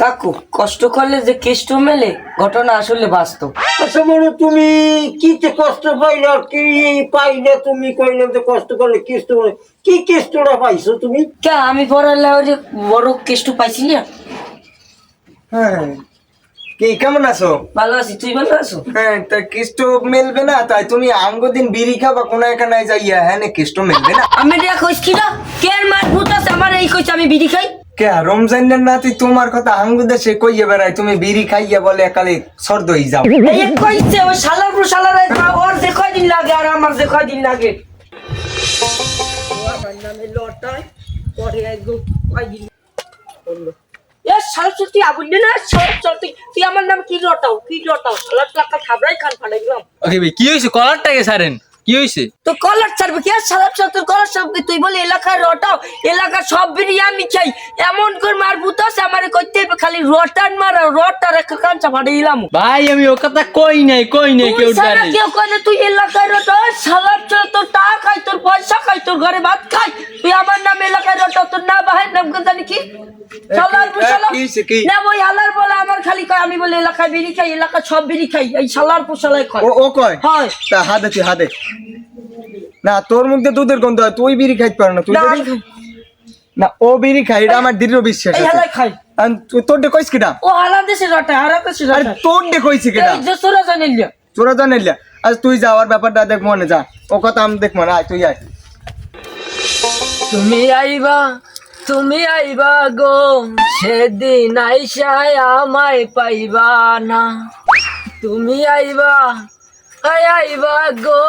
কাকু কষ্ট করলে যে কেষ্ট মেলে ঘটনা আসলে বাস্তব। আচ্ছা মনে তুমি কি যে কষ্ট পাইলে আর কি পাইলে তুমি কইলে যে কষ্ট করলে কেষ্ট বলে কি কেষ্টটা পাইছো তুমি? কে আমি পড়ালে ওই যে বড় কেষ্ট পাইছি না? হ্যাঁ। কি কেমন আছো? ভালো আছি তুই ভালো আছো? হ্যাঁ তা কিষ্ট মেলবে না তাই তুমি আমগো দিন বিড়ি খাবা কোন এখানে যাইয়া হ্যাঁ নে কিষ্ট মেলবে না? আমি দিয়া কইস কি না? কে মার ভূত আছে আমার এই কইছে আমি বিড়ি খাই? কে রমজানের নাতি তোমার কথা আঙ্গু দেশে কইয়ে বেড়াই তুমি বিড়ি খাইয়া বলে একালে সর্দ হয়ে যাও। এই কইছে ওই শালার পুরো শালার ওর যে কয়দিন লাগে আর আমার যে কয়দিন লাগে। এ শালা তুই না চল চল তুই তুই আমার নাম কি লটাও? কি লটাও? শালার টাকা খাবরাই খান ওকে ভাই কি হয়েছে? কলারটাকে সারেন। কি হয়েছে তো কলার ছাড়বে কি? সালাপ ছাড় তোর কলার ছাড়বে তুই বলে এলাকার রটাও এলাকার সব বিরিয়ানি আমি চাই এমন করে মার তো আমারে করতে হবে খালি রটান মারা রটার একটা কাঁচা ফাটে দিলাম। ভাই আমি ও কথা কই নাই কই নাই কেউ জানে। কেউ কয় তুই এলাকার রটা ছাড় তোর টাকা খাই তোর পয়সা খাই তোর ঘরে ভাত খাই। তুই আমার নাম এলাকায় রটাও তোর না বাহের নাম কে জানি কি? শালার এ, শালা। কি হইছে, কি? না ওই আলার বলে আমার খালি কয় আমি বলে এলাকায় বিড়ি খাই এলাকা সব বিড়ি খাই এই শালার পোশালাই খাই ও ও কয়? হয়। তা হাতে তুই হাতে না তোর মুখে দুধের গন্ধ হয় তুই বিড়ি খাইতে পারো না তুই না, খাই। ও বিড়ি খাই এটা আমার দৃঢ় বিশ্বাস আছে। খাই। তুই- তোর ডে কইস কিটা ও তোর ডে কইছি কিটা এই যে সোরা জানিল। তোরা জানিলে। আজ তুই যাওয়ার ব্যাপারটা দেখ মনে যা। ও কথা আমি দেখ মনে আয় তুই আয়। তুমি আইবা তুমি আইবা গো। সেদিন আইসায় আমায় পাইবা না। তুমি আইবা গো।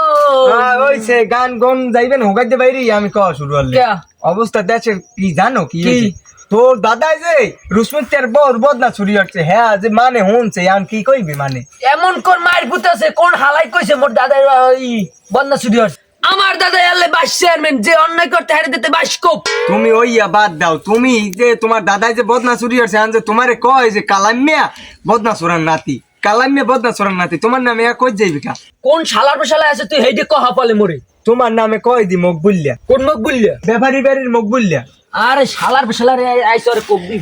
গান গন যাইবেন হোগাইতে বাইরে আমি কওয়া শুরু? অবস্থা কি জানো কি? তোর দাদা যে রুসমিতের বর বদনা ছুরি হচ্ছে হ্যাঁ যে মানে হুনছে আন কি কইবি মানে? এমন কোন মায়ের পুত আছে কোন হালাই কইছে মোর দাদার ওই বন্যা হচ্ছে আমার দাদা এলে বাস চেয়ারম্যান যে অন্যায় করতে হারে দিতে বাস কোপ। তুমি ওইয়া বাদ দাও তুমি যে তোমার দাদাই যে বদনা চুরি হচ্ছে আন যে তোমারে কয় যে কালামিয়া বদনা চোরার নাতি কালামিয়া বদনা চোরার নাতি তোমার নামে এক কই যাইবি কা? কোন শালার পোশালায় আছে তুই হেইডে কহা পালে মোরে? তোমার নামে কয় দি মুখ বুললিয়া? কোন মুখ বললি ব্যাপারি বাড়ির মুখ বুললিয়া? আরে শালার পোশালারে আইসো আরে কবি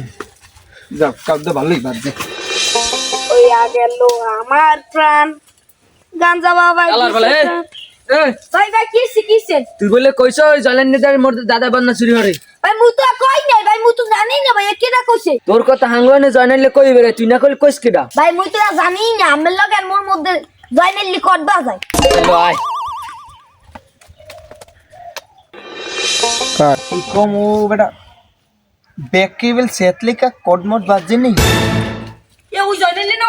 যাও কাউকে ভালোই বাদ দে। ওই গেল আমার প্রাণ। গাঞ্জা বাবা ভাই ভাই কি শিখিছেন তুই বলে কইছ ওই জলের নেতার মোর দাদা বান্না চুরি হরে। ভাই মু তো কই নাই ভাই মু তো জানি না ভাই কেডা কইছে? তোর কথা হাঙ্গনে জয়নাইলে কই বেরে তুই না কইলে কইস কেডা? ভাই মুই তো জানি না আমার লগে মোর মধ্যে জয়নেলি করবা যায়। চলো আয় কি কম ও বেটা? ব্যাক কেবল সেতলিকা কডমট বাজে নেই এ ওই জয়নালি না